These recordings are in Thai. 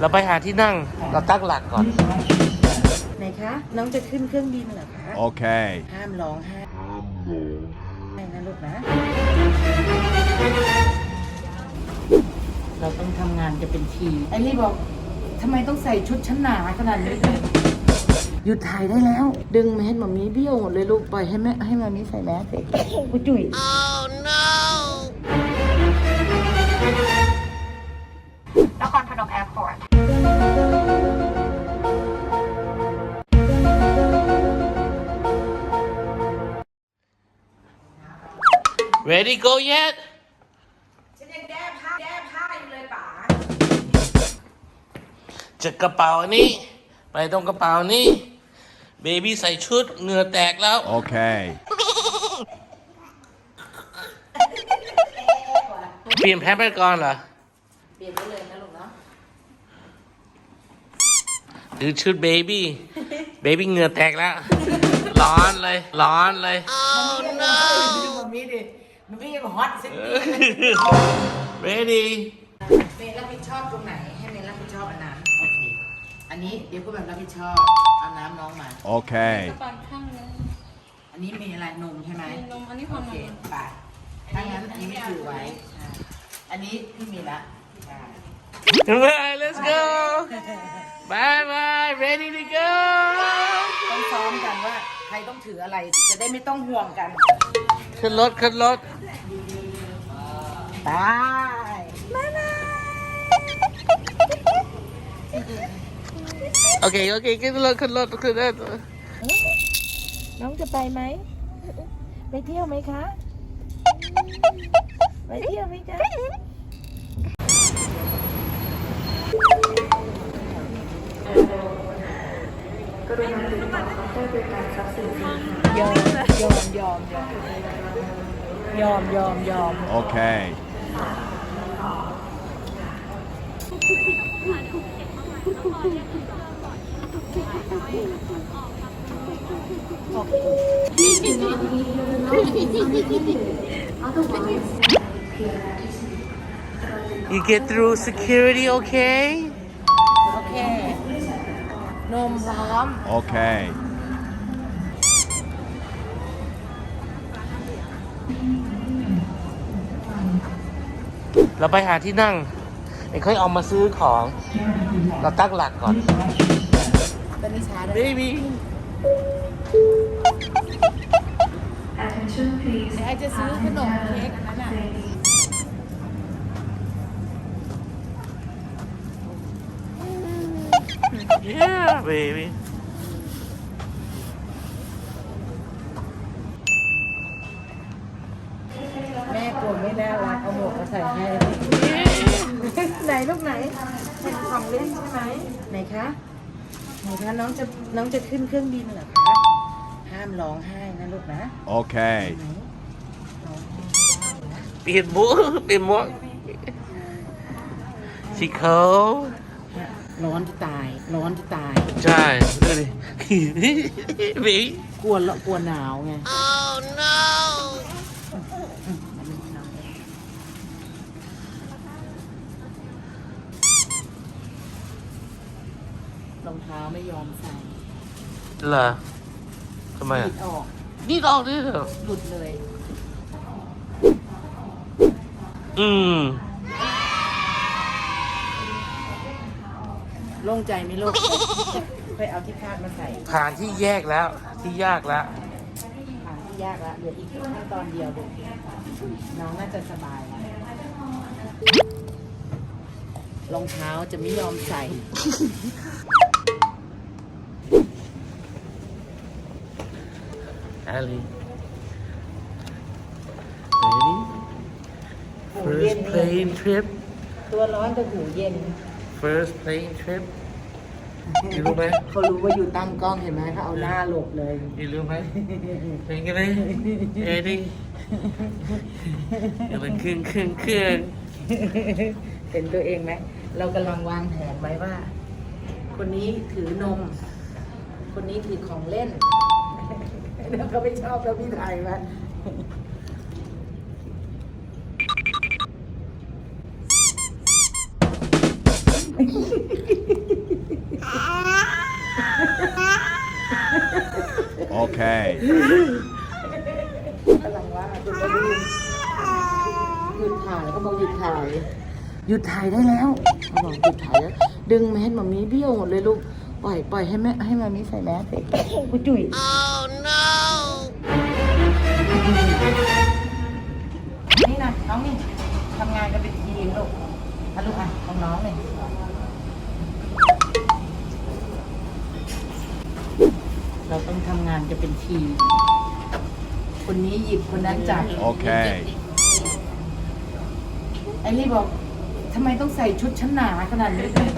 เราไปหาที่นั่งเราตั้งหลักก่อน ไหนคะ น้องจะขึ้นเครื่องบินเหรอคะ Okay. ห้ามร้องไห้ไม่นะลูกนะ เราต้องทำงานจะเป็นทีมไอ้นี่บอกทำไมต้องใส่ชุดชั้นหนาขนาดนี้หยุดถ่ายได้แล้ว ดึงแมสมามีเบี้ยวหมดเลยลูกปล่อยให้แม่ให้มามีใส่แมสสิกูจุ๋ย นครพนมแอร์พอร์ต Ready go yet ฉันยังแก้ผ้าแก้ผ้าอยู่เลยป๋าจะกระเป๋านี้ ไปตรงกระเป๋านี้ เบบี้ใส่ชุดเหงื่อแตกแล้ว Okay. เปลี่ยนแพมเพิร์สก่อนเหรอ เปลี่ยนได้เลยนะลูกเนาะหรือชุดเบบี้ เบบี้เหงื่อแตกแล้ว ร้อนเลย ร้อนเลย ดูมามีดิมันไม่ยังฮอตสิ Ready เมย์รับผิดชอบตรงไหน ให้เมย์รับผิดชอบอันนั้นโอเคอันนี้เดี๋ยวก็แบบรับผิดชอบเอาน้ำน้องมา Okay. ปอนข้างนึงอันนี้มีอะไรนมใช่ไหมนมอันนี้ความโอหเคนมไปถ้างั้นอันนี้ไม่ถือไว้อ่าอันนี้พี่มีละอ่า Bye let's go Bye bye ready to go ต้องซ้อมกันว่าใครต้องถืออะไรจะได้ไม่ต้องห่วงกัน ขึ้นรถขึ้นรถ ตายบ๊ายบายโอเค โอเคขึ้นรถขึ้นรถขึ้นรถน้องจะไปไหม ไปเที่ยวไหมคะ ไปเที่ยวไหมจ๊ะยอมยอมยอมยอมยอมยอม Okay. You get through security okay โอเคนมพร้อม Okay. เราไปหาที่นั่งไอ้ค่อยเอามาซื้อของ เราตั้งหลักก่อนตอนนี้ช้าด้วย baby ไอจะซื้อขนมเค้กอันนั้นอะ yeah baby ช่ไหมไหนคะไหนคะน้องจะน้องจะขึ้นเครื่องบินเหรอคะห้ามร้องไห้นะลูกนะ Okay. ไหนร้องไห้เปลี่ยนหมุกเปลี่ยนหมวกสีเขาร้อนจะตาย ร้อนจะตาย ใช่ดูดิ บีกลัวละกลัวหนาวไง oh no รองเท้าไม่ยอมใส่เหรอทำไมหอะลุดออก นี่ออกดิเหรอหลุดเลย อืมโล่งใจไหมลูก ไปเอาที่คาดมาใส่ผ่านที่แยกแล้ว ที่ยากแล้ว ผ่านที่ยากละเหลืออีกขั้นตอนเดียวลูกน้องน่าจะสบายรองเท้าจะไม่ยอมใส่ Ali ready หูเย็น first plane trip ตัวร้อนแต่หูเย็น first plane trip you รู้ไหมเขารู้ว่าอยู่ตั้งกล้องเห็นไหมเขาเอาหน้าหลบเลย you รู้ไหมเป็นไงไหมเอ็ดดี้อย่าเป็นเครื่องเครื่องเครื่องเห็นตัวเองไหม เรากำลังวางแผนไว้ว่า คนนี้ถือนม คนนี้ถือของเล่น แล้วก็ไม่ชอบแล้วพี่ไทยว่า Okay. กำลังว่าคุณบดีหยุดถ่ายเขาบอกหยุดถ่าย หยุดถ่ายได้แล้วเขาบอกหยุดถ่ายแล้วดึงแมสมามีเบี้ยวหมดเลยลูก ปล่อยปล่อยให้แม่ให้มามีใส่แมสสิคุณจุ๋ย นี่นะน้องนี่ทำงานกันเป็นทีมลูกอะลูกอะของน้องเลยเราต้องทำงานกันเป็นทีมคนนี้หยิบคนนั้นจับ Okay. ไอ้นี่บอกทำไมต้องใส่ชุดชั้นหนาขนาดนี้ด้วย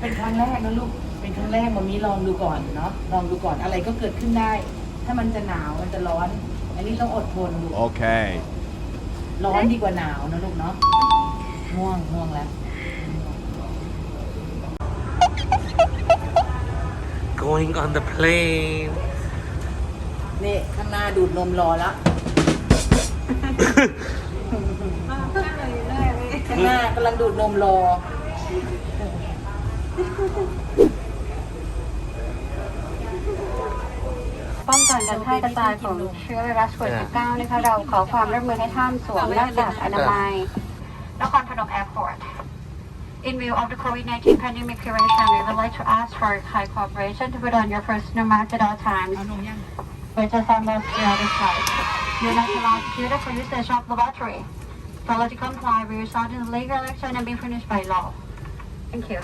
เป็นครั้งแรกนะลูก เป็นครั้งแรกมามีลองดูก่อนเนาะ ลองดูก่อนอะไรก็เกิดขึ้นได้ ถ้ามันจะหนาวมันจะร้อนอั นนี้ต้องอดทนดู Okay. ร้อนดีกว่าหนาวนะลูกเนาะง่วงง่วงแล้ว going on the plane นี่ข้างหน้าดูดนมรอแล้วข้างหน้ากำลังดูดนมรอ ป้องกันการแพร่กระจายของเชื้อไวรัสโควิด -19 นะคะเราขอความร่วมมือให้ท่านสวมหน้ากากอนามัยนครพนม Airport In view of the COVID-19 pandemic duration, we would like to ask for high cooperation to put on your personal mask at all times. With the sandals throughout the flight. You're not allowed to use for usage of the battery. Failure to comply will result in legal action and be punished by law. Thank you.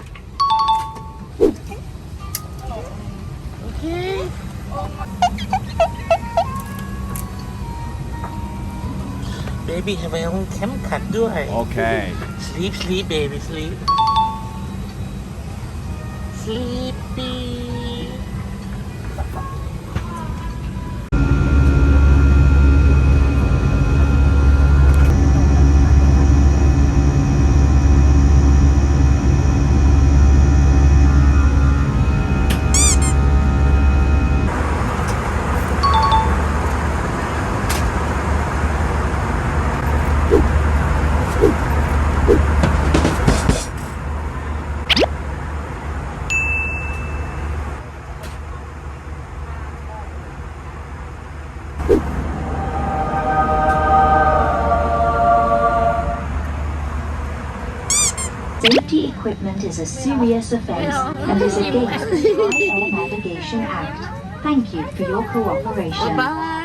baby ทำไมต้องเข้มขัดด้วย Okay. sleep sleep baby sleep sleepy is a serious offence and is against the Dry Air Navigation Act. Thank you for your cooperation.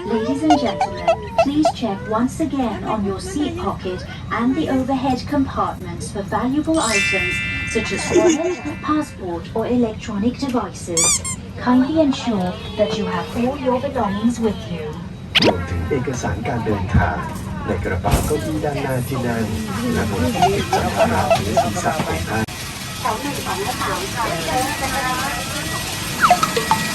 Ladies and gentlemen, please check once again on your seat pocket and the overhead compartments for valuable items such as wallet, passport or electronic devices. Kindly ensure that you have all your belongings with you. รวมถึงเอกสารการเดินทาง ในกระเป๋าเก้าอี้ด้านหน้าที่นั่งและบนที่เก็บสัมภาระหรือศีรษะของท่าน สองหนึ่งสองและสามค่ะ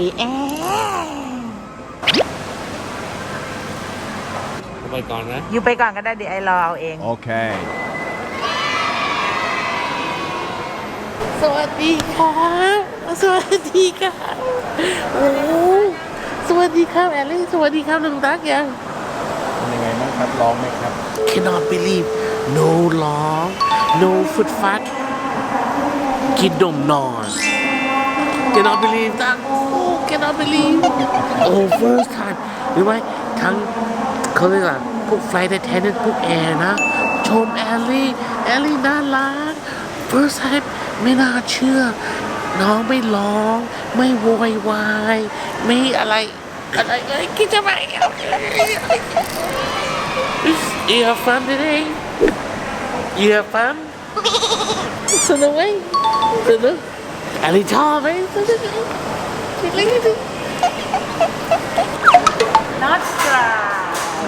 ยแอไปก่อนนะ อยู่ไปก่อนก็ได้เดี๋ยวไอรอเอาเอง Okay. สวัสดีครับสวัสดีครับโอ้สวัสดีครับแอลลี่สวัสดีครับลุงตักยังเป็นยังไงบ้างครับร้องไหมครับ cannot believe no ร้อง no ฟุดฟัดกินนมนอน cannot believe ตักโอ้ cannot believe โอ้ first time รู้ไหมทั้งเขาเรียกว่าพวก flight attendant พวกแอร์นะ ชมแอลลี่ แอลลี่น่ารัก first time ไม่น่าเชื่อ น้องไม่ร้อง ไม่โวยวาย ไม่อะไร อะไรเอ้ยคิดจะไป You have fun today? You have fun? สนุกไหมสนุกอะไรชอบไหมสนุก ไหมคิดอะไรกันดิ not star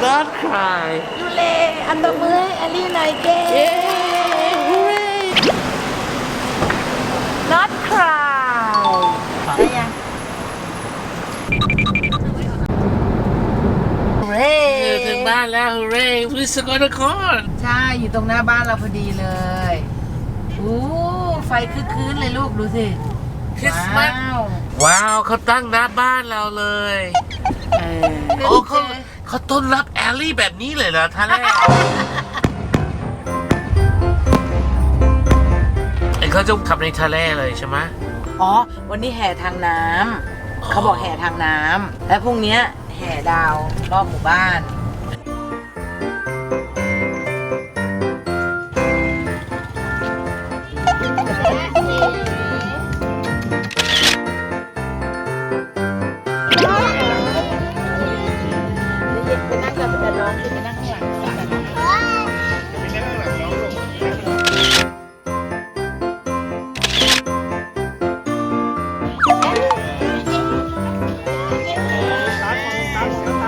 not cry ยูเลอันตบมือให้แอลลี่หน่อยเก้ Yay hooray not cry ได้ยังเฮ้เออถึงบ้านแล้ว hooray พิสกลนครใช่ อยู่ตรงหน้าบ้านเราพอดีเลยอู้ไฟคึกคืนเลยลูกดูสิคริสต์มาสว้าว ว้าวเขาตั้งหน้าบ้านเราเลย เออโอ้เขาเขาต้อนรับแอลลี่แบบนี้เลยเหรอท่าแรกไอ้เขาจะขับในทะเลเลยใช่ไหมอ๋อ วันนี้แห่ทางน้ำเขาบอกแห่ทางน้ำและพรุ่งเนี้ยแห่ดาวรอบหมู่บ้าน ข